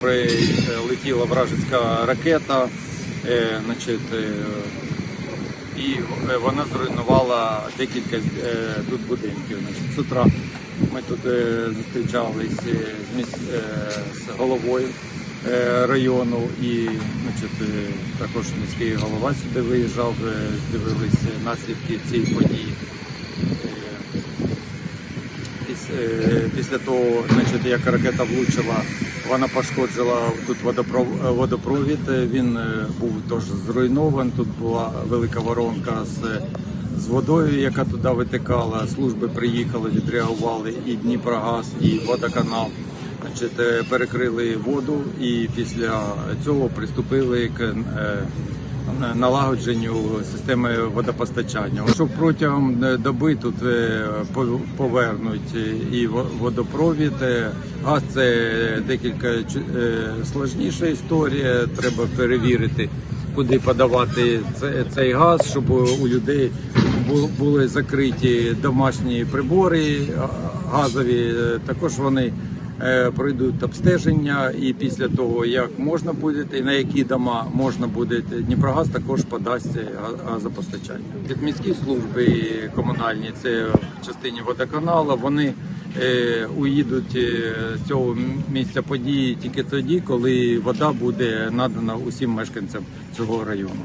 Прилетіла вражеська ракета, е, значить, е, і е, вона зруйнувала декілька е, тут будинків. Значить, з утра ми тут е, зустрічались е, з, міс... е, з головою е, району і значить, е, також міський голова сюди виїжджав, е, дивилися наслідки цієї події. Е, Піс- Після того, значить, як ракета влучила, вона пошкоджила тут водопро- водопровід. Він е, був теж зруйнований. Тут була велика воронка з, з водою, яка туди витикала. Служби приїхали, відреагували і Дніпрогаз, і водоканал. Значить, е, перекрили воду і після цього приступили к налагодженню системи водопостачання. Щоб протягом е, доби тут е, по- повернуть і водопровід. е, Газ це декілька е, сложніша історія. Треба перевірити, куди подавати це- цей газ, щоб у людей бу- були закриті домашні прибори газові. Е, Також вони е, пройдуть обстеження, і після того, як можна буде, і на які дома можна буде, Дніпрогаз також подасть газопостачання. Від міські служби комунальні, це в частині водоканалу, вони е, уїдуть е, з цього місця події тільки тоді, коли вода буде надана усім мешканцям цього району.